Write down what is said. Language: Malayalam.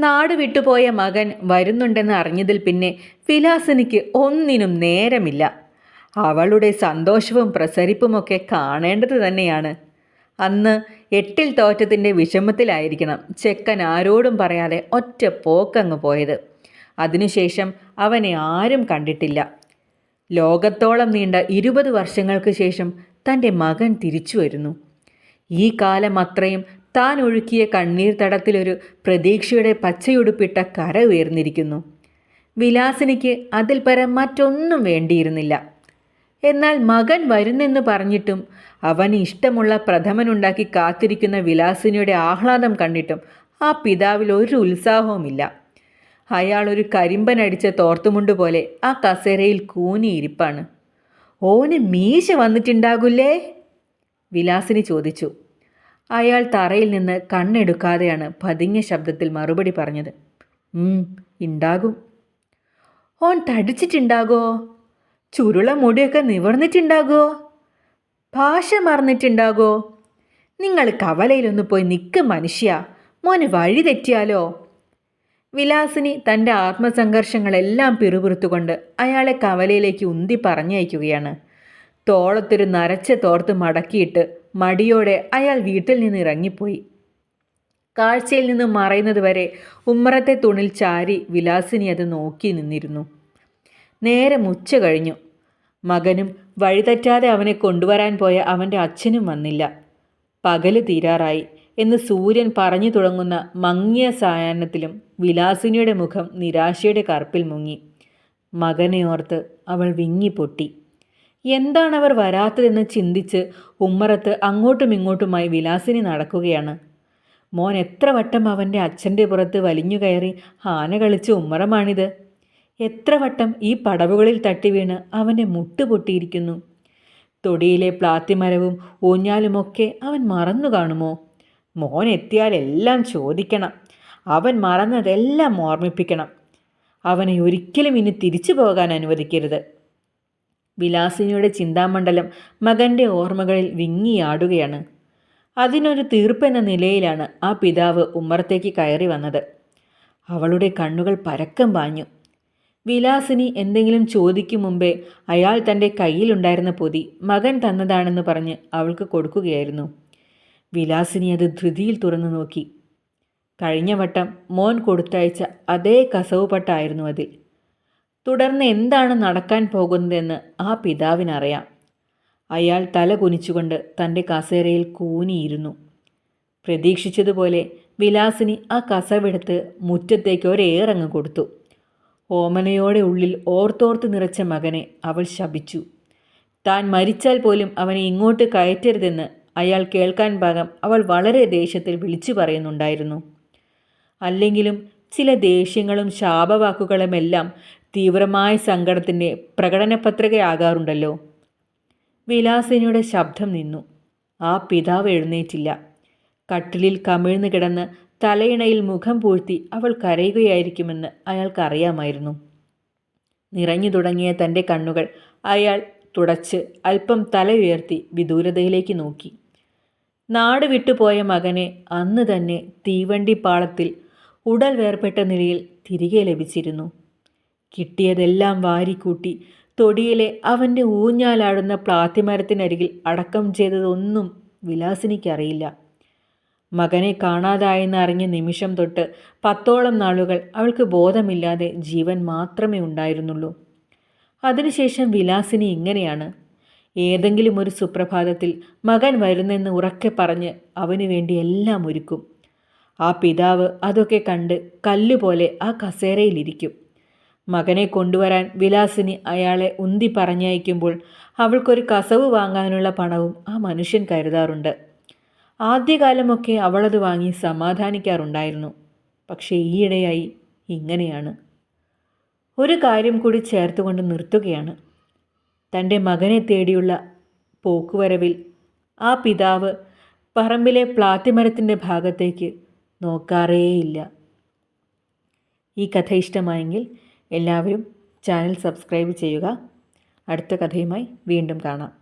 നാട് വിട്ടുപോയ മകൻ വരുന്നുണ്ടെന്ന് അറിഞ്ഞതിൽ പിന്നെ വിലാസിനിക്ക് ഒന്നിനും നേരമില്ല. അവളുടെ സന്തോഷവും പ്രസരിപ്പുമൊക്കെ കാണേണ്ടത് തന്നെയാണ്. അന്ന് എട്ടിൽ തോറ്റത്തിന്റെ വിഷമത്തിലായിരിക്കണം ചെക്കൻ ആരോടും പറയാതെ ഒറ്റ പോക്കങ്ങ് പോയത്. അതിനുശേഷം അവനെ ആരും കണ്ടിട്ടില്ല. ലോകത്തോളം നീണ്ട ഇരുപത് വർഷങ്ങൾക്ക് ശേഷം തന്റെ മകൻ തിരിച്ചു വരുന്നു. ഈ കാലം അത്രയും താൻ ഒഴുക്കിയ കണ്ണീർ തടത്തിലൊരു പ്രതീക്ഷയുടെ പച്ചയുടുപ്പിട്ട കര ഉയർന്നിരിക്കുന്നു. വിലാസിനിക്ക് അതിൽ പരം മറ്റൊന്നും വേണ്ടിയിരുന്നില്ല. എന്നാൽ മകൻ വരുന്നെന്ന് പറഞ്ഞിട്ടും അവന് ഇഷ്ടമുള്ള പ്രഥമനുണ്ടാക്കി കാത്തിരിക്കുന്ന വിലാസിനിയുടെ ആഹ്ലാദം കണ്ടിട്ടും ആ പിതാവിൽ ഒരു ഉത്സാഹവുമില്ല. അയാൾ ഒരു കരിമ്പനടിച്ച തോർത്തുമുണ്ട് പോലെ ആ കസേരയിൽ കൂനിയിരിപ്പാണ്. ഓന് മീശ വന്നിട്ടുണ്ടാകില്ലേ? വിലാസിനി ചോദിച്ചു. അയാൾ തറയിൽ നിന്ന് കണ്ണെടുക്കാതെയാണ് പതിഞ്ഞ ശബ്ദത്തിൽ മറുപടി പറഞ്ഞത്. ഉണ്ടാകും ഓൻ തടിച്ചിട്ടുണ്ടാകോ? ചുരുള മുടിയൊക്കെ നിവർന്നിട്ടുണ്ടാകോ? ഭാഷ മറന്നിട്ടുണ്ടാകോ? നിങ്ങൾ കവലയിലൊന്ന് പോയി നിൽക്ക് മനുഷ്യ. മോന് വഴി തെറ്റിയാലോ? വിലാസിനി തന്റെ ആത്മസംഘർഷങ്ങളെല്ലാം പിറുപിറുത്തുകൊണ്ട് അയാളെ കവലയിലേക്ക് ഉന്തി പറഞ്ഞയക്കുകയാണ്. തോളത്തൊരു നരച്ച തോർത്ത് മടക്കിയിട്ട് മടിയോടെ അയാൾ വീട്ടിൽ നിന്ന് ഇറങ്ങിപ്പോയി. കാഴ്ചയിൽ നിന്ന് മറയുന്നത് വരെ ഉമ്മറത്തെ തുണിൽ ചാരി വിലാസിനി അത് നോക്കി നിന്നിരുന്നു. നേരെ മുച്ച കഴിഞ്ഞു. മകനും വഴിതെറ്റാതെ അവനെ കൊണ്ടുവരാൻ പോയ അവന്റെ അച്ഛനും വന്നില്ല. പകൽ തീരാറായി എന്ന് സൂര്യൻ പറഞ്ഞു തുടങ്ങുന്ന മങ്ങിയ സായാഹ്നത്തിലും വിലാസിനിയുടെ മുഖം നിരാശയുടെ കറുപ്പിൽ മുങ്ങി. മകനെ ഓർത്ത് അവൾ വിങ്ങിപ്പൊട്ടി. എന്താണ് അവർ വരാത്തതെന്ന് ചിന്തിച്ച് ഉമ്മറത്ത് അങ്ങോട്ടും ഇങ്ങോട്ടുമായി വിലാസിനി നടക്കുകയാണ്. മോൻ എത്ര വട്ടം അവന്റെ അച്ഛന്റെ പുറത്ത് വലിഞ്ഞു കയറി ആന കളിച്ച ഉമ്മറമാണിത്. എത്ര വട്ടം ഈ പടവുകളിൽ തട്ടി വീണ് അവന്റെ മുട്ട് പൊട്ടിയിരിക്കുന്നു. തൊടിയിലെ പ്ലാത്തിമരവും ഊഞ്ഞാലുമൊക്കെ അവൻ മറന്നു കാണുമോ? മോൻ എത്തിയാൽ എല്ലാം ചോദിക്കണം. അവൻ മറന്നതെല്ലാം ഓർമ്മിപ്പിക്കണം. അവനെ ഒരിക്കലും ഇനി തിരിച്ചു പോകാൻ അനുവദിക്കരുത്. വിലാസിനിയുടെ ചിന്താമണ്ഡലം മകന്റെ ഓർമ്മകളിൽ വിങ്ങിയാടുകയാണ്. അതിനൊരു തീർപ്പെന്ന നിലയിലാണ് ആ പിതാവ് ഉമ്മറത്തേക്ക് കയറി വന്നത്. അവളുടെ കണ്ണുകൾ പരക്കം പാഞ്ഞു. വിലാസിനി എന്തെങ്കിലും ചോദിക്കും മുമ്പേ അയാൾ തന്റെ കയ്യിലുണ്ടായിരുന്ന പൊതി മകൻ തന്നതാണെന്ന് പറഞ്ഞ് അവൾക്ക് കൊടുക്കുകയായിരുന്നു. വിലാസിനി അത് ധൃതിയിൽ തുറന്നു നോക്കി. കഴിഞ്ഞ വട്ടം മോൻ കൊടുത്തയച്ച അതേ കസവ് പട്ടായിരുന്നു അതിൽ. തുടർന്ന് എന്താണ് നടക്കാൻ പോകുന്നതെന്ന് ആ പിതാവിനറിയാം. അയാൾ തല കുനിച്ചുകൊണ്ട് തന്റെ കസേരയിൽ കൂനിയിരുന്നു. പ്രതീക്ഷിച്ചതുപോലെ വിലാസിനി ആ കസവെടുത്ത് മുറ്റത്തേക്ക് ഒരേറങ്ങ് കൊടുത്തു. ഓമനയോടെ ഉള്ളിൽ ഓർത്തോർത്ത് നിറച്ച മകനെ അവൾ ശപിച്ചു. താൻ മരിച്ചാൽ പോലും അവനെ ഇങ്ങോട്ട് കയറ്റരുതെന്ന് അയാൾ കേൾക്കാൻ ഭാഗം അവൾ വളരെ ദേഷ്യത്തിൽ വിളിച്ചു പറയുന്നുണ്ടായിരുന്നു. അല്ലെങ്കിലും ചില ദേഷ്യങ്ങളും ശാപവാക്കുകളുമെല്ലാം തീവ്രമായ സങ്കടത്തിന്റെ പ്രകടനപത്രികയാകാറുണ്ടല്ലോ. വിലാസിനിയുടെ ശബ്ദം നിന്നു. ആ പിതാവ് എഴുന്നേറ്റില്ല. കട്ടിലിൽ കമിഴ്ന്നു കിടന്ന് തലയിണയിൽ മുഖം പൂഴ്ത്തി അവൾ കരയുകയായിരിക്കുമെന്ന് അയാൾക്കറിയാമായിരുന്നു. നിറഞ്ഞു തുടങ്ങിയ തന്റെ കണ്ണുകൾ അയാൾ തുടച്ച് അല്പം തല ഉയർത്തി വിദൂരതയിലേക്ക് നോക്കി. നാട് വിട്ടുപോയ മകനെ അന്ന് തന്നെ തീവണ്ടി പാളത്തിൽ ഉടൽ വേർപെട്ട നിലയിൽ തിരികെ ലഭിച്ചിരുന്നു. കിട്ടിയതെല്ലാം വാരിക്കൂട്ടി. തൊടിയിലെ അവന്റെ ഊഞ്ഞാലാടുന്ന പ്ലാത്തിമരത്തിനരികിൽ അടക്കം ചെയ്തതൊന്നും വിലാസിനിക്കറിയില്ല. മകനെ കാണാതായെന്ന് അറിഞ്ഞ നിമിഷം തൊട്ട് പത്തോളം നാളുകൾ അവൾക്ക് ബോധമില്ലാതെ ജീവൻ മാത്രമേ ഉണ്ടായിരുന്നുള്ളൂ. അതിനുശേഷം വിലാസിനി ഇങ്ങനെയാണ്. ഏതെങ്കിലും ഒരു സുപ്രഭാതത്തിൽ മകൻ വരുന്നെന്ന് ഉറക്കെ പറഞ്ഞ് അവനു വേണ്ടി എല്ലാം ഒരുക്കും. ആ പിതാവ് അതൊക്കെ കണ്ട് കല്ലുപോലെ ആ കസേരയിലിരിക്കും. മകനെ കൊണ്ടുവരാൻ വിലാസിനി അയാളെ ഉന്തി പറഞ്ഞയക്കുമ്പോൾ അവൾക്കൊരു കസവ് വാങ്ങാനുള്ള പണവും ആ മനുഷ്യൻ കരുതാറുണ്ട്. ആദ്യകാലമൊക്കെ അവളത് വാങ്ങി സമാധാനിക്കാറുണ്ടായിരുന്നു. പക്ഷേ ഈയിടെയായി ഇങ്ങനെയാണ്. ഒരു കാര്യം കൂടി ചേർത്തുകൊണ്ട് നിർത്തുകയാണ്. തന്റെ മകനെ തേടിയുള്ള പോക്കുവരവിൽ ആ പിതാവ് പറമ്പിലെ പ്ലാത്തിമരത്തിന്റെ ഭാഗത്തേക്ക് നോക്കാറേയില്ല. ഈ കഥ ഇഷ്ടമായെങ്കിൽ എല്ലാവരും ചാനൽ സബ്സ്ക്രൈബ് ചെയ്യുക. അടുത്ത കഥയുമായി വീണ്ടും കാണാം.